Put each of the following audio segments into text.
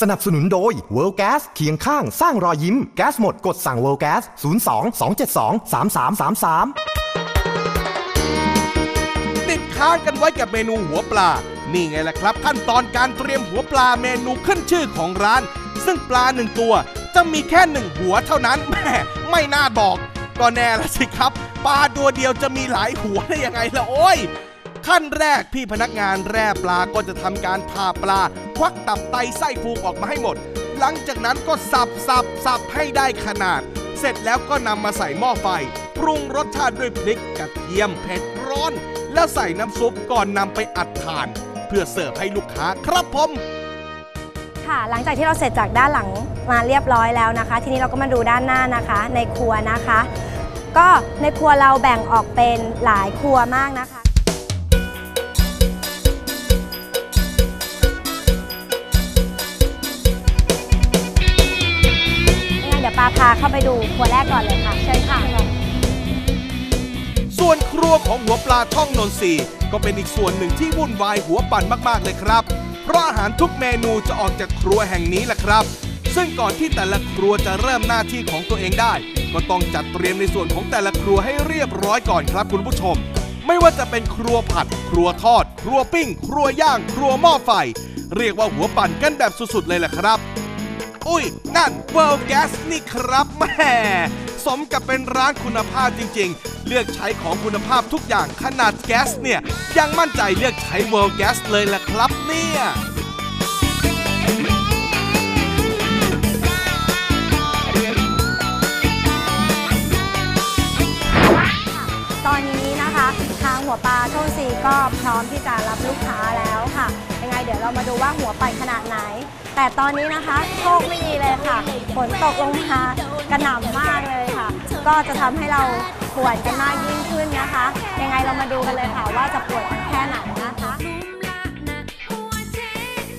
สนับสนุนโดย World Gas เคียงข้างสร้างรอยยิ้ม แก๊สหมดกดสั่ง World Gas 02 272 3333ติดค้างกันไว้กับเมนูหัวปลา นี่ไงล่ะครับ ขั้นตอนการเตรียมหัวปลาเมนูขึ้นชื่อของร้าน ซึ่งปลาหนึ่งตัว จะมีแค่หนึ่งหัวเท่านั้นแม่ไม่น่าบอก ก็แน่ละสิครับ ปลาตัวเดียวจะมีหลายหัวได้ยังไงล่ะโอ้ย ขั้นแรกพี่พนักงานแร่ปลาก็จะทำการผ่าปลา ควักตับไตไส้พุงออกมาให้หมด หลังจากนั้นก็สับสับสับให้ได้ขนาด เสร็จแล้วก็นำมาใส่หม้อไฟ ปรุงรสชาติด้วยพริกกระเทียมเผ็ดร้อน แล้วใส่น้ำซุปก่อนนำไปอัดถ่าน เพื่อเสิร์ฟให้ลูกค้าครับผมค่ะหลังจากที่เราเสร็จจากด้านหลังมาเรียบร้อยแล้วนะคะ ทีนี้เราก็มาดูด้านหน้านะคะ ในครัวนะคะ ก็ในครัวเราแบ่งออกเป็นหลายครัวมากนะคะ พาเข้าไปดูครัวแรกก่อนเลยค่ะ เชิญค่ะ ส่วนครัวของหัวปลาท่องนนทรีก็เป็นอีกส่วนหนึ่งที่วุ่นวายหัวปั่นมากๆเลยครับ เพราะอาหารทุกเมนูจะออกจากครัวแห่งนี้แหละครับ ซึ่งก่อนที่แต่ละครัวจะเริ่มหน้าที่ของตัวเองได้ ก็ต้องจัดเตรียมในส่วนของแต่ละครัวให้เรียบร้อยก่อนครับคุณผู้ชม ไม่ว่าจะเป็นครัวผัด ครัวทอด ครัวปิ้ง ครัวย่าง ครัวหม้อไฟ เรียกว่าหัวปั่นกันแบบสุดๆเลยแหละครับ อุ้ย นั่นเวล์แก๊สนี่ครับแม่สมกับเป็นร้านคุณภาพจริง ๆ เลือกใช้ของคุณภาพทุกอย่างขนาดแก๊สเนี่ย ยังมั่นใจเลือกใช้เวล์แก๊สเลยล่ะครับเนี่ย หัวปลาโชคซีก็พร้อมที่จะรับลูกค้าแล้วค่ะ ยังไงเดี๋ยวเรามาดูว่าหัวปั่นขนาดไหน แต่ตอนนี้นะคะโชคไม่ดีเลยค่ะฝนตกลงมากระหน่ำมากเลยค่ะ ก็จะทำให้เราปวดกันมากยิ่งขึ้นนะคะ ยังไงเรามาดูกันเลยค่ะว่าจะปวดแค่ไหนนะคะ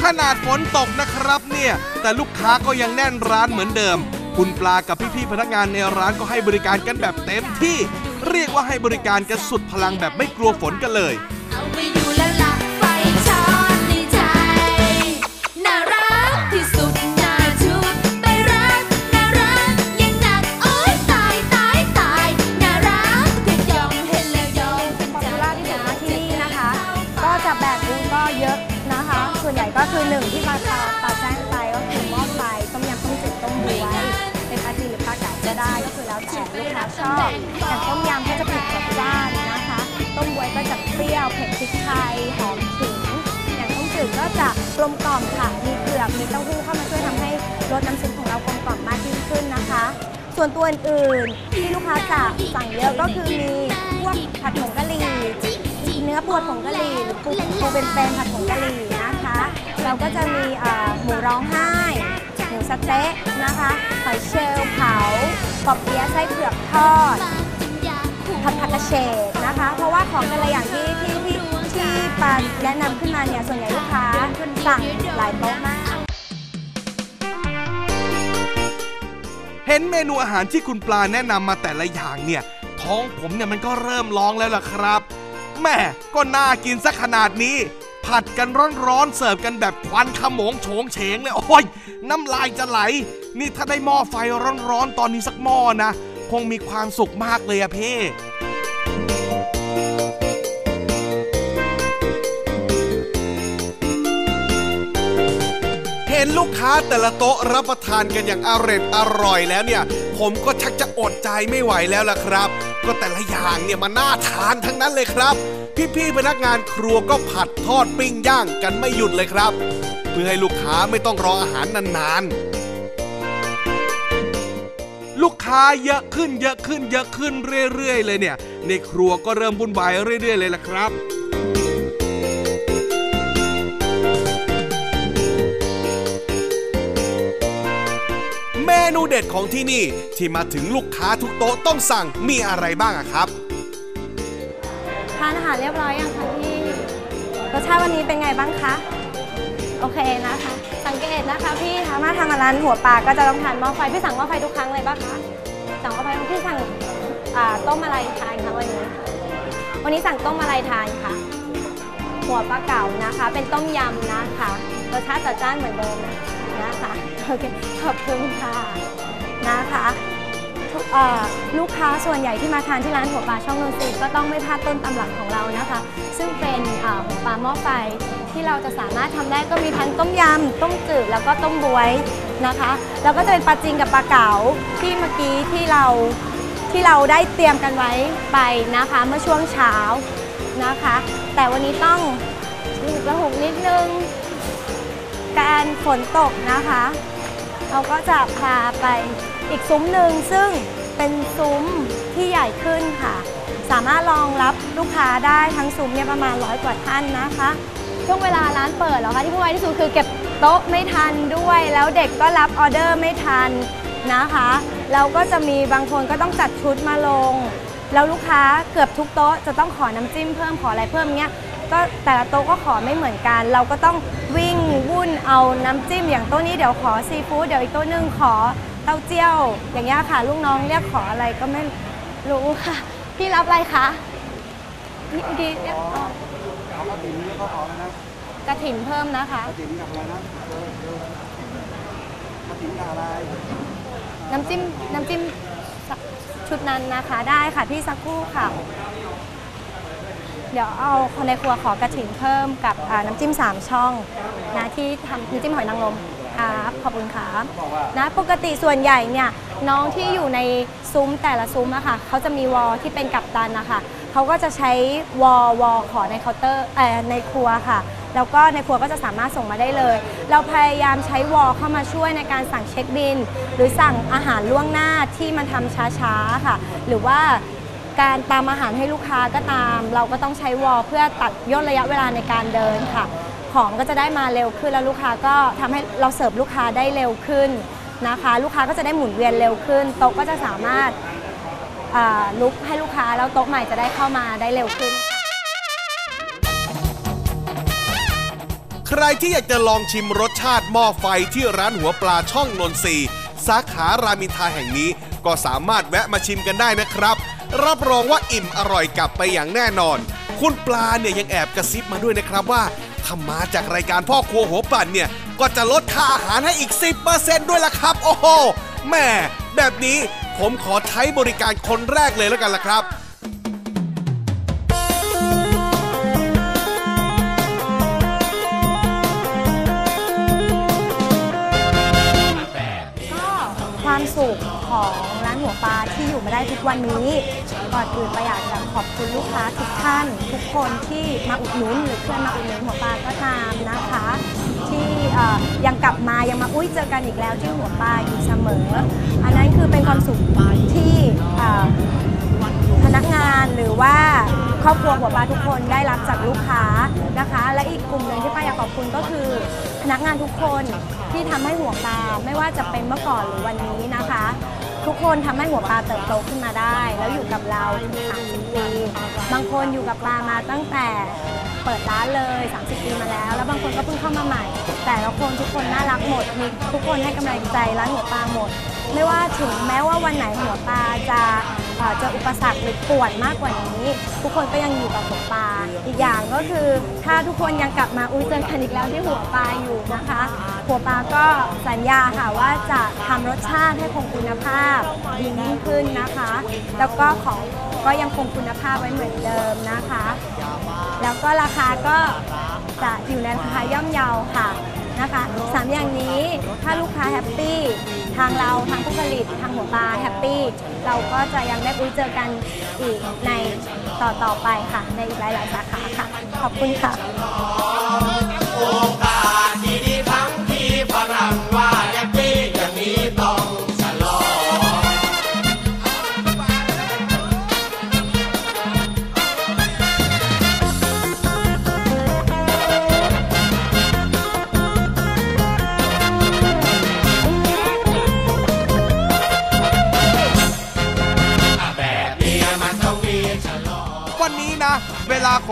ขนาดฝนตกนะครับเนี่ย แต่ลูกค้าก็ยังแน่นร้านเหมือนเดิม คุณปลากับพี่ๆพนักงานในร้านก็ให้บริการกันแบบเต็มที่ เรียกว่าให้บริการกันสุดพลังแบบไม่กลัวฝนกันเลย แล้วแต่ลูกค้าชอบอย่างต้มยำก็จะเผ็ดจัดจ้านนะคะ ต้มบวยก็จะเปรี้ยวเผ็ดพริกไทยหอมขิงอย่างต้มจืดก็จะกลมกล่อมค่ะมีเผือกมีเต้าหู้เข้ามาช่วยทำให้รสน้ำซุปของเรากลมกล่อมมากยิ่งขึ้นนะคะ ส่วนตัวอื่นๆที่ลูกค้าจะสั่งเยอะก็คือมีพวกผัดผงกะหรี่เนื้อปวดผงกะหรี่หรือปูปูเป็นเป็นผัดผงกะหรี่นะคะ เราก็จะมีหมูร้องไห้หมูสะเต๊ะนะคะหอยเชลล์เผา ปอบเปี๊ยะไส้เผือกทอดผัดผักกระเฉดนะคะ เพราะว่าของแต่ละอย่างที่ที่ที่ที่ปาแนะนำขึ้นมาเนี่ยส่วนใหญ่ลูกค้าสั่งหลายโต๊ะมากเห็นเมนูอาหารที่คุณปลาแนะนำมาแต่ละอย่างเนี่ย ท้องผมเนี่ยมันก็เริ่มร้องแล้วล่ะครับแม่ก็น่ากินสักขนาดนี้ ผัดกันร้อนๆเสิร์ฟกันแบบควันขมงโฉงเฉงเลยโอ้ยน้ำลายจะไหล นี่ถ้าได้หม้อไฟร้อนๆตอนนี้สักหม้อนะ คงมีความสุขมากเลยอะเพ่เห็นลูกค้าแต่ละโต๊ะรับประทานกันอย่างอร่อยอร่อยแล้วเนี่ย ผมก็ชักจะอดใจไม่ไหวแล้วล่ะครับ ก็แต่ละอย่างเนี่ยมันน่าทานทั้งนั้นเลยครับ พี่ๆพนักงานครัวก็ผัดทอดปิ้งย่างกันไม่หยุดเลยครับ เพื่อให้ลูกค้าไม่ต้องรออาหารนานๆ ลูกค้าเยอะขึ้นเยอะขึ้นเยอะขึ้นเรื่อยๆ เลยเนี่ย ในครัวก็เริ่มวุ่นวายเรื่อยๆ เลยล่ะครับเมนูเด็ดของที่นี่ที่มาถึงลูกค้าทุกโต๊ะต้องสั่งมีอะไรบ้างครับทานอาหารเรียบร้อยยังคะพี่รสชาติวันนี้เป็นไงบ้างคะ โอเคนะคะ สังเกตนะคะพี่ถ้ามาทางร้านหัวปลาก็จะต้องทานหม้อไฟพี่สั่งหม้อไฟทุกครั้งเลยป่ะคะสั่งหม้อไฟพี่สั่งอ่าต้มอะไรทานคะวันนี้ วันนี้สั่งต้มอะไรทานคะหัวปลาเก๋านะคะ เป็นต้มยำนะคะรสชาติจัดจ้านเหมือนเดิมนะคะโอเคขอบคุณค่ะนะคะ ลูกค้าส่วนใหญ่ที่มาทานที่ร้านหัวปลาช่องนนทรีก็ต้องไม่พลาดต้นตำรับของเรานะคะ ซึ่งเป็นหัวปลาหม้อไฟที่เราจะสามารถทำได้ก็มีทั้งต้มยำต้มจืดแล้วก็ต้มบวยนะคะแล้วก็จะเป็นปลาจิงกับปลาเก๋าที่เมื่อกี้ที่เราที่เราได้เตรียมกันไว้ไปนะคะเมื่อช่วงเช้านะคะ แต่วันนี้ต้องระหุกนิดนึงการฝนตกนะคะ เราก็จะพาไปอีกซุ้มหนึ่งซึ่ง เป็นซุ้มที่ใหญ่ขึ้นค่ะ สามารถรองรับลูกค้าได้ทั้งซุ้มเนี่ยประมาณร้อยกว่าท่านนะคะ ช่วงเวลาร้านเปิดเหรอคะที่พูดไว้ที่สุดคือเก็บโต๊ะไม่ทันด้วย แล้วเด็กก็รับออเดอร์ไม่ทันนะคะเราก็จะมีบางคนก็ต้องจัดชุดมาลง แล้วลูกค้าเกือบทุกโต๊ะจะต้องขอน้ำจิ้มเพิ่มขออะไรเพิ่มเงี้ยก็แต่ละโต๊ะก็ขอไม่เหมือนกัน เราก็ต้องวิ่งวุ่นเอาน้ำจิ้มอย่างโต๊ะนี้เดี๋ยวขอซีฟู้ดเดี๋ยวอีกโต๊ะหนึงขอ เต้าเจี้ยว อย่างเงี้ยค่ะ ลูกน้องเรียกขออะไรก็ไม่รู้ค่ะ พี่รับอะไรคะพี่ดีเรียกอ๋อกระถินเพิ่มนะคะน้ำจิ้มน้ำจิ้มชุดนั้นนะคะได้ค่ะพี่สักครู่ค่ะ เดี๋ยวเอาคนในครัวขอกระถิ่นเพิ่มกับอ่าน้ำจิ้ม3ช่องนะที่ทำน้ำจิ้มหอยนางรม ครับขอบคุณครับนะปกติส่วนใหญ่เนี่ยน้องที่อยู่ในซุ้มแต่ละซุ้มอะค่ะเขาจะมีวอลที่เป็นกัปตันนะคะเขาก็จะใช้วอลวอลขอในเคาน์เตอร์เอ่อในครัวค่ะ แล้วก็ในครัวก็จะสามารถส่งมาได้เลย เราพยายามใช้วอลเข้ามาช่วยในการสั่งเช็คบิน หรือสั่งอาหารล่วงหน้าที่มันทำช้าๆค่ะ หรือว่าการตามอาหารให้ลูกค้าก็ตาม เราก็ต้องใช้วอลเพื่อตัดย่นระยะเวลาในการเดินค่ะ ของก็จะได้มาเร็วขึ้นแล้วลูกค้าก็ทำให้เราเสิร์ฟลูกค้าได้เร็วขึ้นนะคะ ลูกค้าก็จะได้หมุนเวียนเร็วขึ้น โต๊ะก็จะสามารถลุกให้ลูกค้าแล้วโต๊ะใหม่จะได้เข้ามาได้เร็วขึ้น ใครที่อยากจะลองชิมรสชาติหม้อไฟที่ร้านหัวปลาช่องนนทรีสาขารามินทาแห่งนี้ ก็สามารถแวะมาชิมกันได้นะครับ รับรองว่าอิ่มอร่อยกลับไปอย่างแน่นอน คุณปลาเนี่ยยังแอบกระซิบมาด้วยนะครับว่า ถ้ามาจากรายการพ่อครัวหัวปั่นเนี่ย ก็จะลดค่าอาหารให้อีก 10%ด้วยล่ะครับ โอ้โหแม่แบบนี้ผมขอใช้บริการคนแรกเลยแล้วกันล่ะครับก็ความสุขของร้านหัวปลาที่อยู่มาได้ทุกวันนี้ ก่อนอื่นไปอยากจะขอบคุณลูกค้าทุกท่าน ทุกคนที่มาอุดหนุนหรือเพื่อนมาอุดหนุนหัวปลาก็ตามนะคะ ที่ยังกลับมายังมาอุ้ยเจอกันอีกแล้วที่หัวปลาอยู่เสมอ อันนั้นคือเป็นความสุขที่พนักงานหรือว่าครอบครัวหัวปลาทุกคนได้รับจากลูกค้านะคะ และอีกกลุ่มหนึ่งที่ป้าอยากขอบคุณก็คือพนักงานทุกคนที่ทำให้หัวปลาไม่ว่าจะเป็นเมื่อก่อนหรือวันนี้นะคะ ทุกคนทำให้หัวปลาเติบโตขึ้นมาได้ แล้วอยู่กับเราถึง30ปีบางคนอยู่กับปลามาตั้งแต่เปิดร้านเลย 30 ปีมาแล้ว แล้วบางคนก็เพิ่งเข้ามาใหม่ แต่ละคนทุกคนน่ารักหมดมีทุกคนให้กำลังใจร้านหัวปลาหมด ไม่ว่าถึงแม้ว่าวันไหนหัวปลาจะ อ่อเจออุปสรรคหรือป่วนมากกว่านี้ ทุกคนก็ยังอยู่กับหัวปลา อีกอย่างก็คือ ถ้าทุกคนยังกลับมาอุ้ยเจอกันอีกแล้วที่หัวปลาอยู่นะคะ หัวปลาก็สัญญาค่ะว่าจะทำรสชาติให้คงคุณภาพดียิ่งขึ้นนะคะ แล้วก็ของก็ยังคงคุณภาพไว้เหมือนเดิมนะคะ แล้วก็ราคาก็จะอยู่ในราคาย่อมเยาค่ะนะคะสามอย่างนี้ถ้าลูกค้าแฮปปี้ ทางเราทางผู้ผลิตทางหัวปลาแฮปปี้เราก็จะยังได้อุ้ยเจอกันอีกในต่อต่อๆไปค่ะ ในอีกหลาย ๆ สาขาค่ะ ขอบคุณค่ะ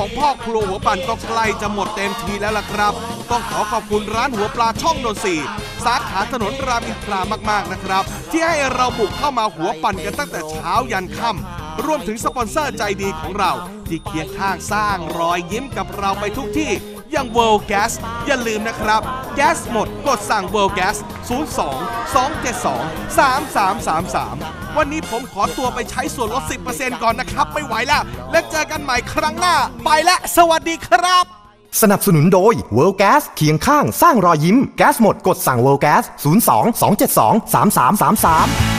ของพ่อครัวหัวปั่นก็ใกล้จะหมดเต็มทีแล้วล่ะครับ ต้องขอขอบคุณร้านหัวปลาช่องนนทรีสาขาถนนรามอินทรามากๆนะครับ ที่ให้เราบุกเข้ามาหัวปั่นกันตั้งแต่เช้ายันค่ำรวมถึงสปอนเซอร์ใจดีของเรา ที่เคียงข้างสร้างรอยยิ้มกับเราไปทุกที่ อย่าง World Gas อย่าลืมนะครับ แก๊สหมดกดสั่ง World Gas 02 272 3333 วันนี้ผมขอตัวไปใช้ส่วนลด 10%ก่อนนะครับ ไม่ไหวแล้ว และเจอกันใหม่ครั้งหน้า ไปและสวัสดีครับ สนับสนุนโดย World Gas เคียงข้างสร้างรอยยิ้ม แก๊สหมดกดสั่ง World Gas 02 272 3333